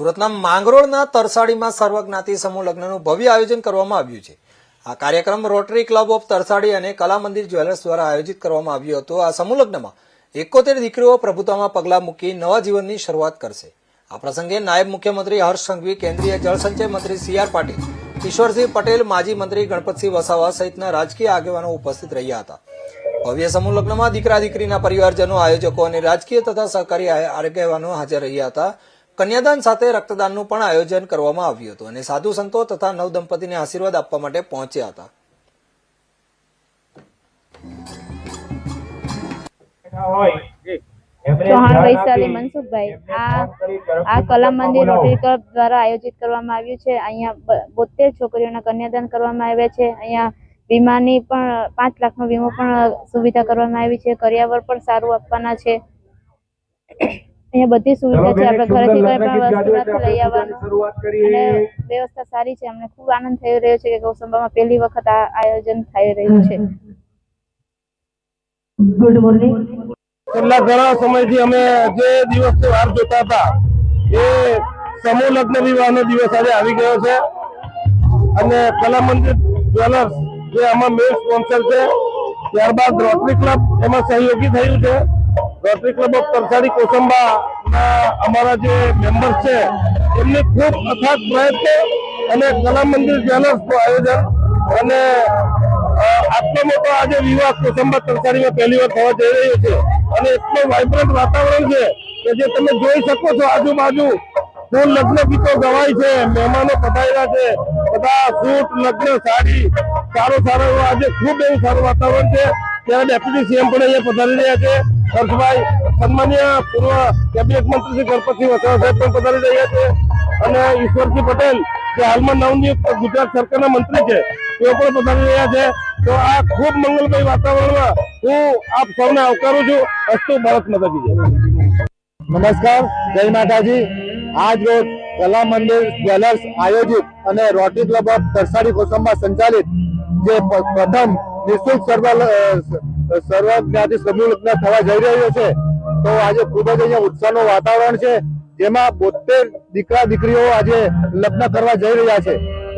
સુરતના માંગરોળના તરસાડીમાં સર્વજ્ઞાતિ સમૂહ લગ્નનું ભવ્ય આયોજન કરવામાં આવ્યું છે. આ કાર્યક્રમ રોટરી ક્લબ ઓફ તરસાડી અને કલા મંદિર જ્વેલર્સ દ્વારા આયોજિત કરવામાં આવ્યો હતો. આ સમૂહ લગ્નમાં એકોતેર દીકરીઓ પ્રભુતામાં પગલાં મૂકી નવા જીવનની શરૂઆત કરશે. આ પ્રસંગે નાયબ મુખ્યમંત્રી હર્ષ સંઘવી, કેન્દ્રીય જળસંચય મંત્રી સી આર પાટીલ ઈશ્વરસિંહ પટેલ, માજી મંત્રી ગણપતસિંહ વસાવા સહિતના રાજકીય આગેવાનો ઉપસ્થિત રહ્યા હતા. ભવ્ય સમૂહ લગ્નમાં દીકરા દીકરીના પરિવારજનો, આયોજકો અને રાજકીય તથા સહકારી આગેવાનો હાજર રહ્યા હતા. કન્યાદાન સાથે રક્તદાનનું પણ આયોજન કરવામાં આવ્યું હતું અને સાધુ સંતો તથા નવદંપતિને આશીર્વાદ આપવા માટે પહોંચ્યા હતા. ચૌહાણ વૈશાલી મનસુખભાઈ આ આ કલા મંદિર રોટરી ક્લબ દ્વારા આયોજિત કરવામાં આવ્યું છે. અહીંયા બોતેર છોકરીઓના કન્યાદાન કરવામાં આવ્યા છે. અહીંયા વીમાની પણ પાંચ લાખનો વીમો પણ સુવિધા કરવામાં આવી છે. કરિયાવર પણ સારું આપવાના છે. અહીંયા બધી સુવિધા છે. આપણે ઘરેથી કોઈ પણ વસ્તુ નથી લઈ આવવાનું. અને વ્યવસ્થા સારી છે. અમને ખૂબ આનંદ થઈ રહ્યો છે કે ગૌસંભામાં પહેલી વખત આ આયોજન થઈ રહ્યું છે. છેલ્લા ઘણા સમયથી અમે જે દિવસની વાર જોતા હતા એ સમૂહ લગ્ન વિવાહનો દિવસ આજે આવી ગયો છે. અને કલા મંદિર જ્વેલર્સ જે આમાં મેઇન સ્પોન્સર છે ત્યારબાદ રોટરી ક્લબ એમાં સહયોગી થયું છે. Rotary club of Tarsadi Kosamba અમારા જે મેમ્બર્સ છે, એમની ખૂબ અથાગ પ્રયત્નો અને કલા મંદિર જ્વેલર્સનું આયોજન અને આટલો મોટો આજે વિવાહ કોસંબા તરસાડીમાં પહેલી વાર થવા જઈ રહ્યો છે. અને એટલું વાઇબ્રન્ટ વાતાવરણ છે કે જે તમે જોઈ શકો છો આજુબાજુ ફૂલ લગ્ન ગીતો ગવાય છે, મહેમાનો પધાર્યા છે, બધા સૂટ, લગ્ન, સાડી, સારો સારો આજે ખૂબ એવું સારું વાતાવરણ છે. ત્યારે ડેપ્યુટી સીએમ પણ અહીંયા પધારી રહ્યા છે. હર્ષભાઈ સન્માનીય પૂર્વ કેબિનેટ મંત્રી શ્રી ગણપતસિંહ વસાવા સાહેબ પણ પધારી રહ્યા છે અને ઈશ્વરસિંહ પટેલ, જે હાલમાં નવનિયુક્ત ગુજરાત સરકારના મંત્રી છે, તેઓ પણ પધારી રહ્યા છે. તો આ ખૂબ મંગલમય વાતાવરણમાં હું આપ સૌને આવકારું છું. અસ્તુ ભારત માતા જય. નમસ્કાર, જય માતાજી. આજ રોજ કલા મંદિર જ્વેલર્સ આયોજિત અને Rotary club of Tarsadi Kosamba સંચાલિત જે પ્રથમ નિઃશુલ્ક સર્વ સર્વ સમૂહ લગ્ન થવા જઈ રહ્યો છે. તો આજે ખૂબ જ અહીંયા ઉત્સાહનું વાતાવરણ છે. જેમાં બોતેર દીકરા દીકરીઓ આજે લગ્ન કરવા જઈ રહ્યા છે.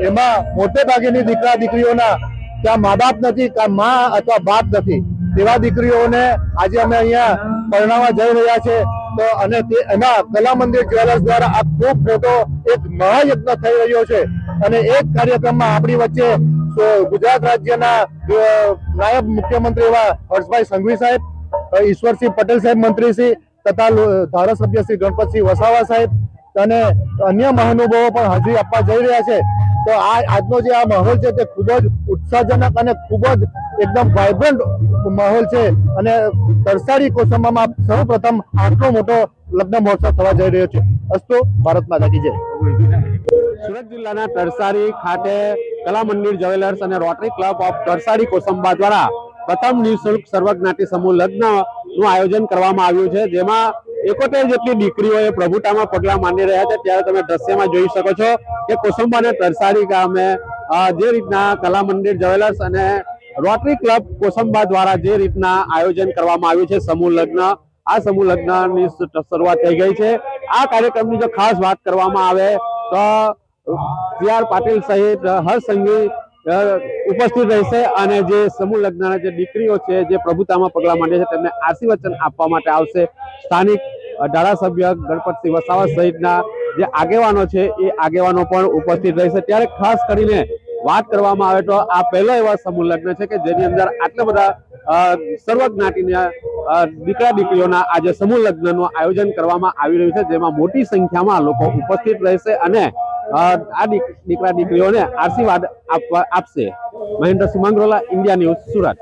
એમાં મોટે ભાગેની દીકરા દીકરીઓના ત્યાં મા બાપ નથી કાં મા અથવા બાપ નથી. તેવા દીકરીઓને આજે અમે અહીંયા પરણાવવા જઈ રહ્યા છે. તો અને તે એમાં કલા મંદિર જ્વેલર્સ દ્વારા આ ખૂબ મોટો એક મહાયજ્ઞ થઈ રહ્યો છે. અને એક કાર્યક્રમમાં આપણી વચ્ચે ગુજરાત રાજ્યના નાયબ મુખ્યમંત્રી એવા હર્ષભાઈ સંઘવી સાહેબ ઈશ્વરસિંહ પટેલ સાહેબ મંત્રી શ્રી, તથા ધારાસભ્ય શ્રી ગણપતસિંહ વસાવા સાહેબ અને અન્ય મહાનુભાવો પણ હાજરી આપવા જઈ રહ્યા છે. તો આ, આજનો જે આ માહોલ છે તે ખૂબ જ ઉત્સાહજનક અને ખૂબ જ એકદમ વાઇબ્રન્ટ માહોલ છે અને તરસાડી કોસંબામાં સૌપ્રથમ આટલો મોટો લગ્ન મહોત્સવ થવા જઈ રહ્યો છે. અસ્તુ, ભારત માતા કી સુરત જિલ્લાના તરસારી ખાતે કલા મંદિર જ્વેલર્સ અને Rotary club of Tarsadi Kosamba દ્વારા પ્રથમ નિઃશુલ્ક સર્વજ્ઞાતિ સમૂહ લગ્નનું આયોજન કરવામાં આવ્યું છે, જેમાં એકોતેર જેટલી દીકરીઓએ પ્રભુતામાં પગલા માંડી રહ્યા છે. ત્યારે તમે દ્રશ્યમાં જોઈ શકો છો કે કોસંબા અને તરસારી ગામે જે રીતના કલા મંદિર જ્વેલર્સ અને રોટરી ક્લબ કોસંબા દ્વારા જે રીતના આયોજન કરવામાં આવ્યું છે, સમૂહ લગ્ન, આ સમૂહ લગ્નની શરૂઆત થઈ ગઈ છે. આ કાર્યક્રમની જો ખાસ વાત કરવામાં આવે તો સી આર પાટીલ સહિત હર્ષ સંઘવી ઉપસ્થિત રહેશે અને જે સમૂહ લગ્નના જે દીકરીઓ છે, જે પ્રભુતામાં પગલા માંડે છે, તેમને આશીર્વચન આપવા માટે આવશે. સ્થાનિક ધારાસભ્ય ગણપતસિંહ વસાવા સહિતના જે આગેવાનો છે, એ આગેવાનો પણ ઉપસ્થિત રહેશે. ત્યારે ખાસ કરીને વાત કરવામાં આવે તો આ પહેલો એવા સમૂહ લગ્ન છે કે જેની અંદર આટલા બધા સર્વ જ્ઞાતિના દીકરા દીકરીઓના આજે સમૂહ લગ્નનું આયોજન કરવામાં આવી રહ્યું છે, જેમાં મોટી સંખ્યામાં લોકો ઉપસ્થિત રહેશે અને આ દીક- દીકરા દીકરીઓને આશીર્વાદ આપવા આપશે. Mahendra Sumangrola India news Surat.